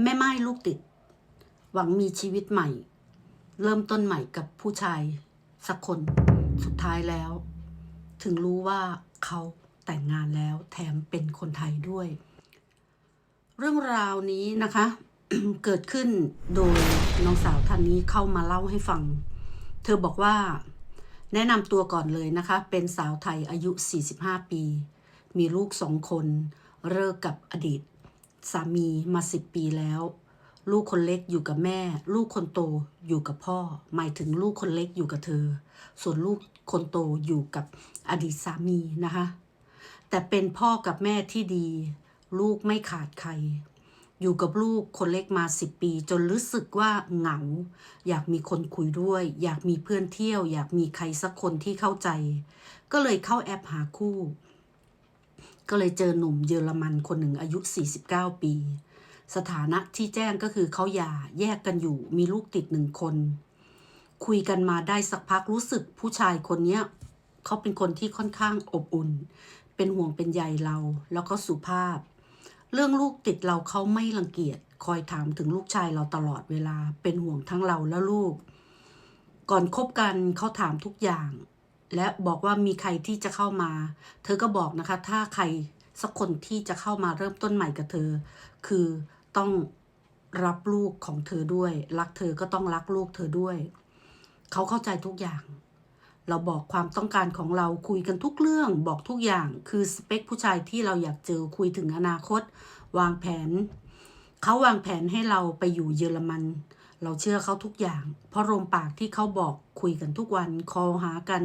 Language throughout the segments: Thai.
แม่ไม้ลูกติด หวังมีชีวิตใหม่ เริ่มต้นใหม่กับผู้ชาย สักคนสุดท้ายแล้ว ถึงรู้ว่าเขาแต่งงานแล้วแถมเป็นคนไทยด้วย เรื่องราวนี้นะคะ เกิดขึ้นโดยน้องสาวท่านนี้เข้ามาเล่าให้ฟัง เธอบอกว่าแนะนำตัวก่อนเลยนะคะ เป็นสาวไทยอายุ 45 ปี มีลูกสองคน เลิกกับอดีต สามีมา10ปีแล้ว ลูกคนเล็กอยู่กับแม่ ลูกคนโตอยู่กับพ่อ หมายถึงลูกคนเล็กอยู่กับเธอ ส่วนลูกคนโตอยู่กับอดีตสามีนะคะ แต่เป็นพ่อกับแม่ที่ดี ลูกไม่ขาดใคร อยู่กับลูกคนเล็กมาสิบปี จนรู้สึกว่าเหงา อยากมีคนคุยด้วย อยากมีเพื่อนเที่ยว อยากมีใครสักคนที่เข้าใจ ก็เลยเข้าแอปหาคู่ ก็เลยเจอหนุ่มเยอรมันคนหนึ่งอายุ 49 ปี สถานะที่แจ้งก็คือเขาหย่าแยกกันอยู่มีลูกติดหนึ่งคน คุยกันมาได้สักพักรู้สึกผู้ชายคนเนี้ยเขาเป็นคนที่ค่อนข้างอบอุ่น เป็นห่วงเป็นใยเราแล้วก็สุภาพ เรื่องลูกติดเราเขาไม่รังเกียจคอยถามถึงลูกชายเราตลอดเวลาเป็นห่วงทั้งเราและลูก ก่อนคบกันเขาถามทุกอย่าง และบอกว่ามีใครที่จะเข้ามา เธอก็บอกนะคะ ถ้าใครสักคนที่จะเข้ามาเริ่มต้นใหม่กับเธอ คือต้องรับลูกของเธอด้วย รักเธอก็ต้องรักลูกเธอด้วย เขาเข้าใจทุกอย่าง เราบอกความต้องการของเราคุยกันทุกเรื่องบอกทุกอย่าง คือสเปคผู้ชายที่เราอยากเจอคุยถึงอนาคต วางแผน เขาวางแผนให้เราไปอยู่เยอรมัน เราเชื่อเขาทุกอย่าง เพราะลมปากที่เขาบอก คุยกันทุกวันคอลหากัน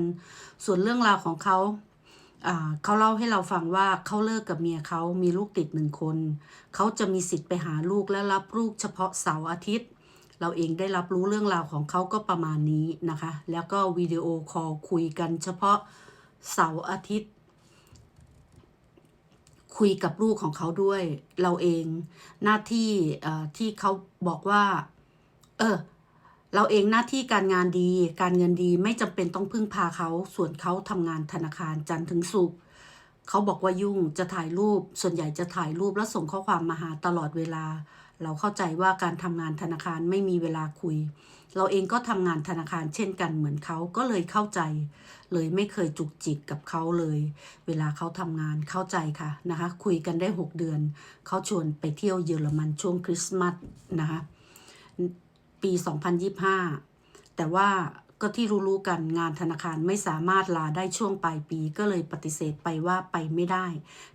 ส่วนเรื่องราวของเขาเขาเล่าให้เราฟังว่าเขาเลิกกับเมียเขามีลูกติดหนึ่งคน เขาจะมีสิทธิ์ไปหาลูกและรับลูกเฉพาะเสาร์อาทิตย์ เราเองได้รับรู้เรื่องราวของเขาก็ประมาณนี้นะคะ แล้วก็วิดีโอคอลคุยกันเฉพาะเสาร์อาทิตย์ คุยกับลูกของเขาด้วย เราเองหน้าที่ที่เขาบอกว่า เออ เราเองหน้าที่การงานดี การเงินดีไม่จำเป็นต้องพึ่งพาเขา ส่วนเขาทำงานธนาคารจันทร์ถึงศุกร์เขาบอกว่ายุ่งจะถ่ายรูป ส่วนใหญ่จะถ่ายรูปแล้วส่งข้อความมาหาตลอดเวลา เราเข้าใจว่าการทำงานธนาคารไม่มีเวลาคุย เราเองก็ทำงานธนาคารเช่นกันเหมือนเขาก็เลยเข้าใจ เลยไม่เคยจุกจิกกับเขาเลย เวลาเขาทำงานเข้าใจค่ะนะคะ คุยกันได้ 6 เดือน เขาชวนไปเที่ยวเยอรมันช่วงคริสต์มาสนะคะ ปี 2025 แต่ว่าก็ที่รู้ๆกันงานธนาคารไม่สามารถลาได้ช่วงปลายปีก็เลยปฏิเสธไปว่าไปไม่ได้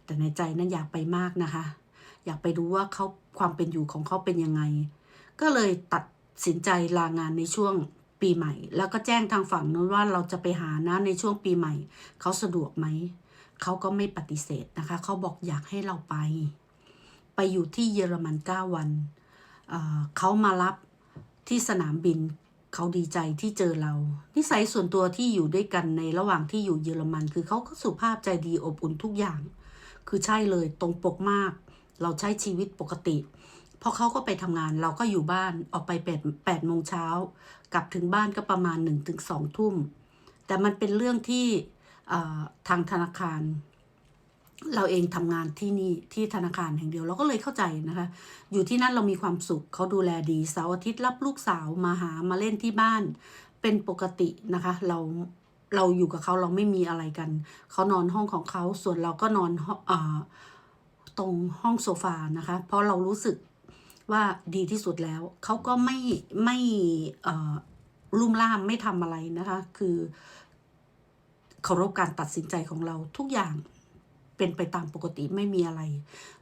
แต่ในใจนั้นอยากไปมากนะคะ อยากไปดูว่าเขาความเป็นอยู่ของเขาเป็นยังไง ก็เลยตัดสินใจลางานในช่วงปีใหม่ แล้วก็แจ้งทางฝั่งนู้นว่าเราจะไปหานะในช่วงปีใหม่ เขาสะดวกไหมเขาก็ไม่ปฏิเสธนะคะ เขาบอกอยากให้เราไป ไปอยู่ที่เยอรมัน 9 วันเเขามารับ ที่สนามบิน เขาดีใจที่เจอเรา นิสัยส่วนตัวที่อยู่ด้วยกันในระหว่างที่อยู่เยอรมัน คือเขาก็สุภาพใจดีอบอุ่นทุกอย่าง คือใช่เลยตรงปกมาก เราใช้ชีวิตปกติพอเขาก็ไปทำงานเราก็อยู่บ้านออกไปแปดแปดโมงเช้ากลับถึงบ้านก็ประมาณหนึ่งถึงสองทุ่ม แต่มันเป็นเรื่องที่ทางธนาคาร เราเองทำงานที่นี่ที่ธนาคารแห่งเดียวเราก็เลยเข้าใจนะคะ อยู่ที่นั่นเรามีความสุขเขาดูแลดีเสาร์อาทิตย์รับลูกสาวมาหามาเล่นที่บ้านเป็นปกตินะคะ เราเราอยู่กับเขาเราไม่มีอะไรกัน เขานอนห้องของเขาส่วนเราก็นอนออตรงห้องโซฟานะคะ เพราะเรารู้สึกว่าดีที่สุดแล้ว เขาก็ไม่ไม่ลุ่มล่ามไม่ทำอะไรนะคะ คือเคารพการตัดสินใจของเราทุกอย่าง เป็นไปตามปกติไม่มีอะไร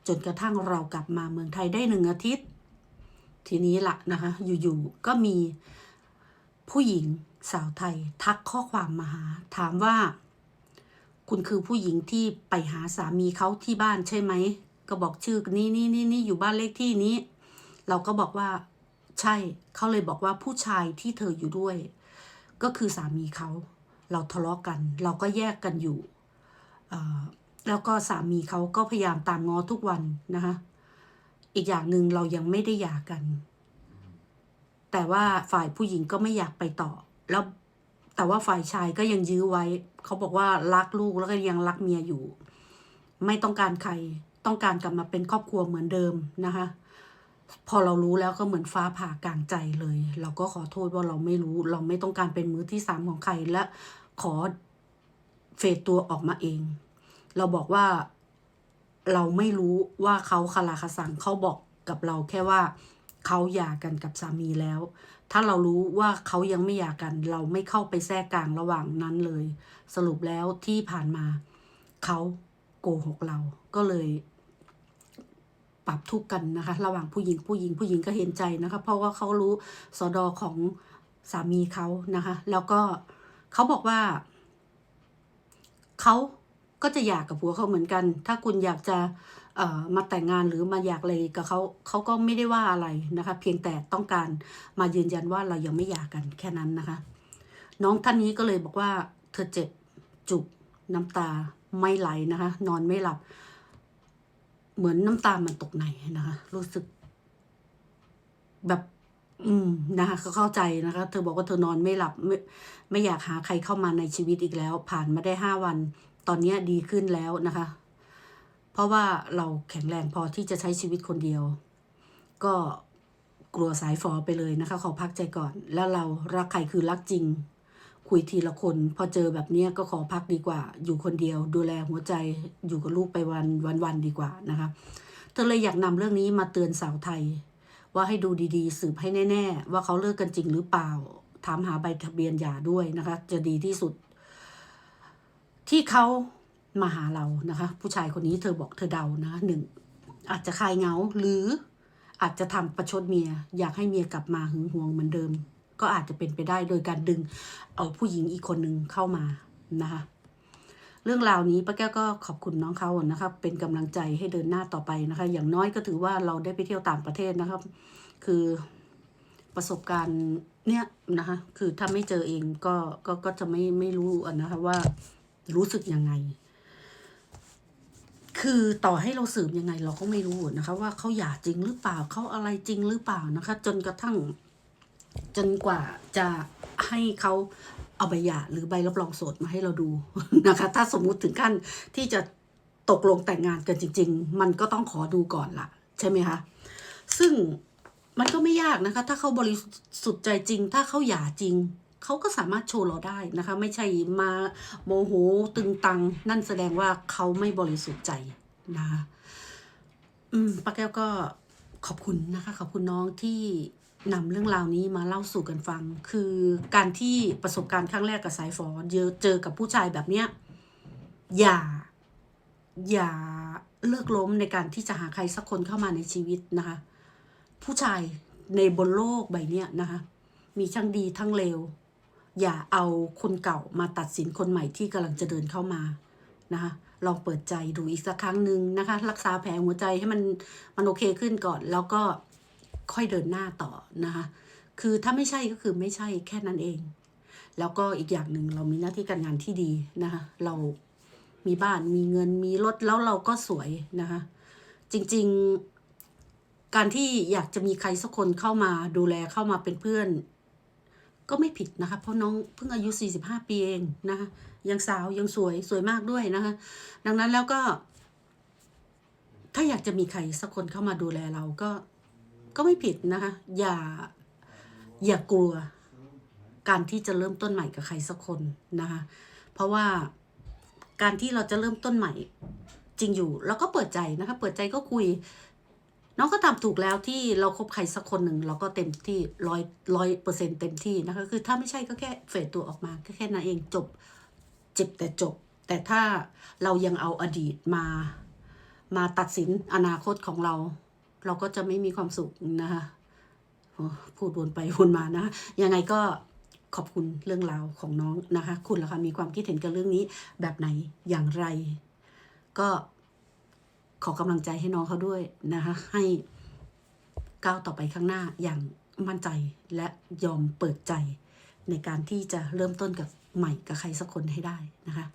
จนกระทั่งเรากลับมาเมืองไทยได้หนึ่งอาทิตย์ ทีนี้ละนะคะ อยู่ๆก็มีผู้หญิงสาวไทยทักข้อความมาหา ถามว่า คุณคือผู้หญิงที่ไปหาสามีเขาที่บ้านใช่ไหม ก็บอกชื่อนี้นี่นี่นี่อยู่บ้านเลขที่นี้ เราก็บอกว่าใช่เขาเลยบอกว่าผู้ชายที่เธออยู่ด้วย ก็คือสามีเขา เราทะเลาะกัน เราก็แยกกันอยู่ แล้วก็สามีเขาก็พยายามตามง้อทุกวันนะคะ อีกอย่างหนึ่งเรายังไม่ได้หย่ากัน แต่ว่าฝ่ายผู้หญิงก็ไม่อยากไปต่อ แล้วแต่ว่าฝ่ายชายก็ยังยื้อไว้ เขาบอกว่ารักลูกแล้วก็ยังรักเมียอยู่ ไม่ต้องการใคร ต้องการกลับมาเป็นครอบครัวเหมือนเดิมนะคะ พอเรารู้แล้วก็เหมือนฟ้าผ่ากลางใจเลย เราก็ขอโทษว่าเราไม่รู้ เราไม่ต้องการเป็นมือที่สามของใครและขอเฟดตัวออกมาเอง เราบอกว่าเราไม่รู้ว่าเขาคาราคาสังเขาบอกกับเราแค่ว่าเขาหย่ากันกับสามีแล้ว ถ้าเรารู้ว่าเขายังไม่หย่ากัน เราไม่เข้าไปแทรกกลางระหว่างนั้นเลย สรุปแล้วที่ผ่านมาเขาโกหกเราก็เลยปรับทุกข์กันนะคะ ระหว่างผู้หญิงผู้หญิงผู้หญิงก็เห็นใจนะคะ เพราะว่าเขารู้สอดอของสามีเขานะคะ แล้วก็เขาบอกว่าเขา ก็จะอยากกับผัวเขาเหมือนกัน ถ้าคุณอยากจะมาแต่งงานหรือมาอยากอะไรกับเขาเขาก็ไม่ได้ว่าอะไรนะคะ เพียงแต่ต้องการมายืนยันว่าเรายังไม่อยากกันแค่นั้นนะคะ น้องท่านนี้ก็เลยบอกว่าเธอเจ็บจุกน้ำตาไม่ไหลนะคะ นอนไม่หลับ เหมือนน้ำตามันตกในนะคะ รู้สึก แบบ อืมนะคะเขาเข้าใจนะคะ เธอบอกว่าเธอนอนไม่หลับ ไม่ไม่อยากหาใครเข้ามาในชีวิตอีกแล้ว ผ่านมาได้ห้าวัน ตอนนี้ดีขึ้นแล้วนะคะ เพราะว่าเราแข็งแรงพอที่จะใช้ชีวิตคนเดียว ก็กลัวสายฟอไปเลยนะคะ ขอพักใจก่อน แล้วเรารักใครคือรักจริง คุยทีละคน พอเจอแบบนี้ก็ขอพักดีกว่า อยู่คนเดียว ดูแลหัวใจอยู่กับลูกไปวันวันวันดีกว่านะคะเธอเลยอยากนำเรื่องนี้มาเตือนสาวไทย ว่าให้ดูดีๆ สืบให้แน่ ๆ ว่าเขาเลิกกันจริงหรือเปล่าถามหาใบทะเบียนหย่าด้วยนะคะ จะดีที่สุด ที่เขามาหาเรานะคะ ผู้ชายคนนี้เธอบอกเธอเดานะหนึ่งอาจจะคลายเงาหรืออาจจะทำประชดเมีย อยากให้เมียกลับมาหึงหวงเหมือนเดิม ก็อาจจะเป็นไปได้โดยการดึงเอาผู้หญิงอีกคนหนึ่งเข้ามานะคะ เรื่องราวนี้ป้าแก้วก็ขอบคุณน้องเขานะคะเป็นกำลังใจให้เดินหน้าต่อไปนะคะ อย่างน้อยก็ถือว่าเราได้ไปเที่ยวต่างประเทศนะครับ คือประสบการณ์เนี่ยนะคะ คือถ้าไม่เจอเองก็ก็ก็จะไม่ไม่รู้อะนะคะว่า รู้สึกยังไง คือต่อให้เราสืบยังไง เราก็ไม่รู้นะคะ ว่าเขาหย่าจริงหรือเปล่าเขาอะไรจริงหรือเปล่านะคะ จนกระทั่ง จนกว่าจะให้เขาเอาใบหย่าหรือใบรับรองโสดมาให้เราดูนะคะ ถ้าสมมุติถึงขั้นที่จะตกลงแต่งงานกันจริง ๆ มันก็ต้องขอดูก่อนละใช่ไหมคะซึ่งมันก็ไม่ยากนะคะ ถ้าเขาบริสุทธิ์ใจจริง ถ้าเขาหย่าจริง เขาก็สามารถโชว์เราได้นะคะ ไม่ใช่มาโมโหตึงตัง นั่นแสดงว่าเขาไม่บริสุทธิ์ใจนะคะอืมป้าแก้วก็ขอบคุณนะคะ ขอบคุณน้องที่นำเรื่องราวนี้มาเล่าสู่กันฟัง คือการที่ประสบการณ์ครั้งแรกกับสายฟอเจอเจอกับผู้ชายแบบเนี้ยอย่า อย่าเลิกล้มในการที่จะหาใครสักคนเข้ามาในชีวิตนะคะ ผู้ชายในบนโลกใบเนี้ยนะคะ มีทั้งดีทั้งเลว อย่าเอาคนเก่ามาตัดสินคนใหม่ที่กำลังจะเดินเข้ามานะคะลองเปิดใจดูอีกสักครั้งหนึ่งนะคะ รักษาแผลหัวใจให้มันมันโอเคขึ้นก่อน แล้วก็ค่อยเดินหน้าต่อนะคะ คือถ้าไม่ใช่ก็คือไม่ใช่แค่นั้นเอง แล้วก็อีกอย่างหนึ่งเรามีหน้าที่การงานที่ดีนะคะ เรามีบ้านมีเงินมีรถแล้วเราก็สวยนะคะ จริงๆ การที่อยากจะมีใครสักคนเข้ามาดูแลเข้ามาเป็นเพื่อน ก็ไม่ผิดนะคะ เพราะน้องเพิ่งอายุ 45 ปีเองนะคะยังสาวยังสวยสวยมากด้วยนะคะ ดังนั้นแล้วก็ ถ้าอยากจะมีใครสักคนเข้ามาดูแลเราก็ก็ไม่ผิดนะคะ อย่าอย่ากลัว การที่จะเริ่มต้นใหม่กับใครสักคนนะคะ เพราะว่าการที่เราจะเริ่มต้นใหม่จริงอยู่เราก็เปิดใจนะคะ เปิดใจก็คุย น้องก็ทำถูกแล้วที่เราคบใครสักคนหนึ่งเราก็เต็มที่ร้อยร้อยเปอร์เซ็นเต็มที่นะคะคือถ้าไม่ใช่ก็แค่เฟดตัวออกมาก็แค่นั้นเองจบเจ็บแต่จบ แต่ถ้าเรายังเอาอดีตมา มาตัดสินอนาคตของเรา เราก็จะไม่มีความสุขนะคะพูดวนไปวนมานะยังไงก็ขอบคุณเรื่องราวของน้องนะคะ คุณล่ะคะมีความคิดเห็นกับเรื่องนี้แบบไหนอย่างไร ก็ ขอกำลังใจให้น้องเขาด้วยนะคะให้ก้าวต่อไปข้างหน้าอย่างมั่นใจและยอมเปิดใจ ในการที่จะเริ่มต้นกับใหม่กับใครสักคนให้ได้นะคะ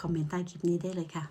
คอมเมนต์ใต้คลิปนี้ได้เลยค่ะ